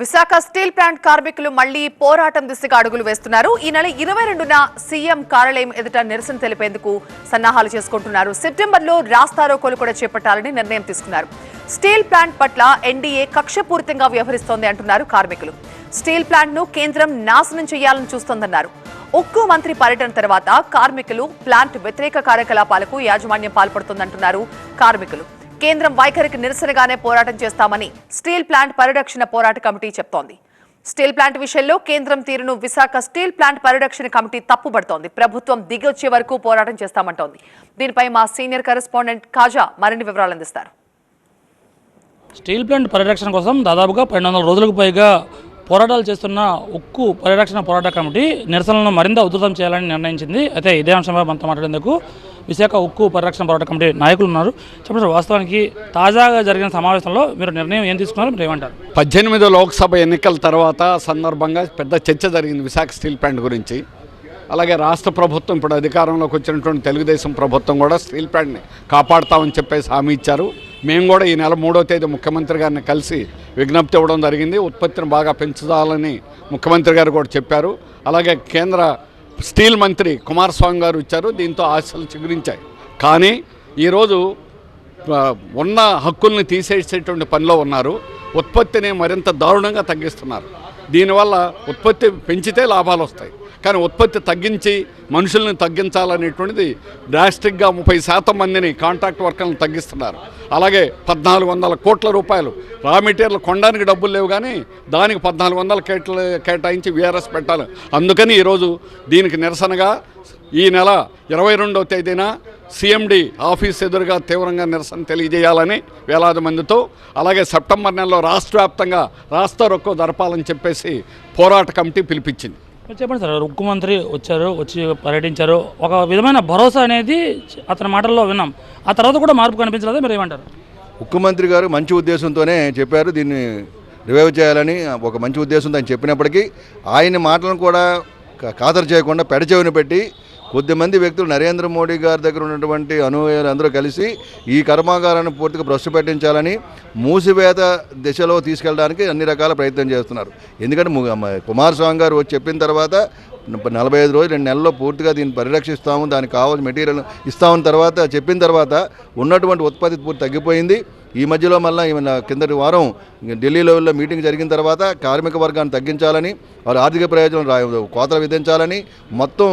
Visakha steel plant కార్మికులు మళ్ళీ పోరాటం దిశగా అడుగులు వేస్తున్నారు. ఈ నెల ఇరవై రెండున సీఎం కార్యాలయం ఎదుట నిరసన తెలిపేందుకు సన్నాహాలు చేసుకుంటున్నారు. సెప్టెంబర్లో రాస్తారోకోలు కూడా చేపట్టాలని నిర్ణయం తీసుకున్నారు. స్టీల్ ప్లాంట్ పట్ల ఎన్డీఏ కక్షపూరితంగా వ్యవహరిస్తోంది అంటున్నారు కార్మికులు. స్టీల్ ప్లాంట్ను కేంద్రం నాశనం చేయాలని చూస్తోందన్నారు. ఉక్కు మంత్రి పర్యటన తర్వాత కార్మికులు ప్లాంట్ వ్యతిరేక కార్యకలాపాలకు యాజమాన్యం పాల్పడుతోందంటున్నారు కార్మికులు. కేంద్రం వైఖరికి నిరసనగానే పోరాటం చేస్తామని స్టీల్ ప్లాంట్ పరిరక్షణ పోరాట కమిటీ చెప్తోంది. స్టీల్ ప్లాంట్ విషయంలో కేంద్రం తీరును విశాఖ స్టీల్ ప్లాంట్ పరిరక్షణ కమిటీ తప్పుపడుతోంది ప్రభుత్వం దిగొచ్చే వరకు పోరాటం చేస్తామంటోంది. దీనిపై మా సీనియర్ కరెస్పాండెంట్ కాజా మరిన్ని వివరాలు అందిస్తారు. స్టీల్ ప్లాంట్ పరిరక్షణ కోసం దాదాపుగా పన్నెండు వందల రోజులకు పైగా పోరాటాలు చేస్తున్న ఉక్కు పరిరక్షణ పోరాట కమిటీ నిరసనలను మరింత ఉధృతం చేయాలని నిర్ణయించింది. అయితే ఇదే అంశంపై మనతో మాట్లాడేందుకు విశాఖ ఉక్కు పరిరక్షణ పోరాట కమిటీ నాయకులు ఉన్నారు. చెప్పండి సార్, వాస్తవానికి తాజాగా జరిగిన సమావేశంలో మీరు నిర్ణయం ఏం తీసుకున్నారు మీరు ఏమంటారు? పద్దెనిమిదో లోక్సభ ఎన్నికల తర్వాత సందర్భంగా పెద్ద చర్చ జరిగింది విశాఖ స్టీల్ ప్లాంట్ గురించి. అలాగే రాష్ట్ర ప్రభుత్వం ఇప్పుడు అధికారంలోకి వచ్చినటువంటి తెలుగుదేశం ప్రభుత్వం కూడా స్టీల్ ప్లాంట్ని కాపాడుతామని చెప్పేసి హామీ ఇచ్చారు. మేము కూడా ఈ నెల మూడో తేదీ ముఖ్యమంత్రి గారిని కలిసి విజ్ఞప్తి ఇవ్వడం జరిగింది. ఉత్పత్తిని బాగా పెంచుదాలని ముఖ్యమంత్రి గారు కూడా చెప్పారు. అలాగే కేంద్ర స్టీల్ మంత్రి కుమారస్వామి గారు ఇచ్చారు దీంతో ఆశలు చిగురించాయి. కానీ ఈరోజు ఉన్న హక్కుల్ని తీసేసేటువంటి పనిలో ఉన్నారు. ఉత్పత్తిని మరింత దారుణంగా తగ్గిస్తున్నారు. దీనివల్ల ఉత్పత్తి పెంచితే లాభాలు వస్తాయి. కానీ ఉత్పత్తి తగ్గించి మనుషుల్ని తగ్గించాలనేటువంటిది డ్రాస్టిక్గా ముప్పై శాతం మందిని కాంట్రాక్ట్ వర్కర్లను తగ్గిస్తున్నారు. అలాగే పద్నాలుగు వందల కోట్ల రూపాయలు రా మెటీరియల్ కొనడానికి డబ్బులు లేవు కానీ దానికి పద్నాలుగు వందల కేట్ల కేటాయించి వీఆర్ఎస్ పెట్టాలి. అందుకని ఈరోజు దీనికి నిరసనగా ఈ నెల ఇరవై రెండవ తేదీన సిఎండి ఆఫీస్ ఎదురుగా తీవ్రంగా నిరసన తెలియజేయాలని వేలాది మందితో అలాగే సెప్టెంబర్ నెలలో రాష్ట్ర వ్యాప్తంగా రాస్తా రొక్కో జరపాలని చెప్పేసి పోరాట కమిటీ పిలిపించింది. చెప్పండి సార్ ముఖ్యమంత్రి వచ్చారు వచ్చి పర్యటించారు. ఒక విధమైన భరోసా అనేది అతని మాటల్లో విన్నాం. ఆ తర్వాత కూడా మార్పు కనిపించలేదు? మీరు ఏమంటారు? ఉక్కు మంత్రి గారు మంచి ఉద్దేశంతోనే చెప్పారు దీన్ని రివైవ్ చేయాలని ఒక మంచి ఉద్దేశంతో ఆయన చెప్పినప్పటికీ ఆయన మాటలను కూడా ఖాతరు చేయకుండా పెడచెవిని పెట్టి కొద్దిమంది వ్యక్తులు నరేంద్ర మోడీ గారి దగ్గర ఉన్నటువంటి అనుయాయులు అందరూ కలిసి ఈ కర్మాగారాన్ని పూర్తిగా ప్రస్తుపెట్టించాలని మూసివేత దిశలో తీసుకెళ్ళడానికి అన్ని రకాల ప్రయత్నం చేస్తున్నారు. ఎందుకంటే కుమారస్వామి గారు వచ్చి చెప్పిన తర్వాత నలభై ఐదు రోజులు రెండు నెలల్లో పూర్తిగా దీన్ని పరిరక్షిస్తాము దానికి కావాల్సిన మెటీరియల్ ఇస్తామని తర్వాత చెప్పిన తర్వాత ఉన్నటువంటి ఉత్పత్తి పూర్తి తగ్గిపోయింది. ఈ మధ్యలో మళ్ళీ ఈమె కిందటి వారం ఢిల్లీ లెవెల్లో మీటింగ్ జరిగిన తర్వాత కార్మిక వర్గాన్ని తగ్గించాలని వారి ఆర్థిక ప్రయోజనం రా కోతలు విధించాలని మొత్తం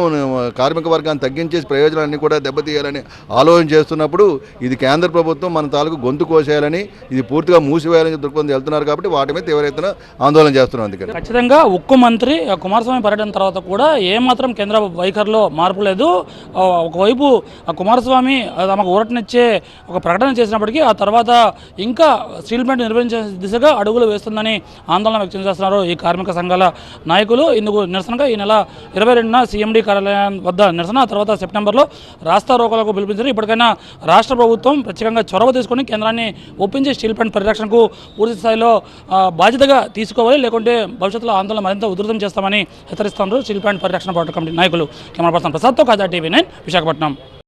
కార్మిక వర్గాన్ని తగ్గించేసి ప్రయోజనాన్ని కూడా దెబ్బతీయాలని ఆలోచన చేస్తున్నప్పుడు ఇది కేంద్ర ప్రభుత్వం మన తాలూకు గొంతు కోసేయాలని ఇది పూర్తిగా మూసివేయాలని దృక్పథం వెళ్తున్నారు కాబట్టి వాటి మీద తీవ్ర ఎత్తున ఆందోళన చేస్తున్నాం అందుకని. ఖచ్చితంగా ఉక్కు మంత్రి ఆ, కుమారస్వామి పర్యటన తర్వాత కూడా ఏమాత్రం కేంద్ర వైఖరిలో మార్పు లేదు. ఒకవైపు ఆ కుమారస్వామి తమకు ఊరటనిచ్చే ఒక ప్రకటన చేసినప్పటికీ ఆ తర్వాత ఇంకా స్టీల్ ప్లాంట్ నిర్వహించే దిశగా అడుగులు వేస్తుందని ఆందోళన వ్యక్తం చేస్తున్నారు ఈ కార్మిక సంఘాల నాయకులు. ఇందుకు నిరసనగా ఈ నెల ఇరవై రెండున సీఎండీ కార్యాలయం వద్ద నిరసన తర్వాత సెప్టెంబర్లో రాస్తా రోకలకు పిలిపించారు ఇప్పటికైనా రాష్ట్ర ప్రభుత్వం ప్రత్యేకంగా చొరవ తీసుకుని కేంద్రాన్ని ఒప్పించి స్టీల్ ప్లాంట్ పరిరక్షణకు పూర్తి స్థాయిలో బాధ్యతగా తీసుకోవాలి. లేకుంటే భవిష్యత్తులో ఆందోళన మరింత ఉధృతం చేస్తామని హెచ్చరిస్తున్నారు స్టీల్ ప్లాంట్ పరిరక్షణ పోరాట కమిటీ నాయకులు. కెమెరా పర్సన్ ప్రసాద్తో కాజా టీవీ నైన్ విశాఖపట్నం.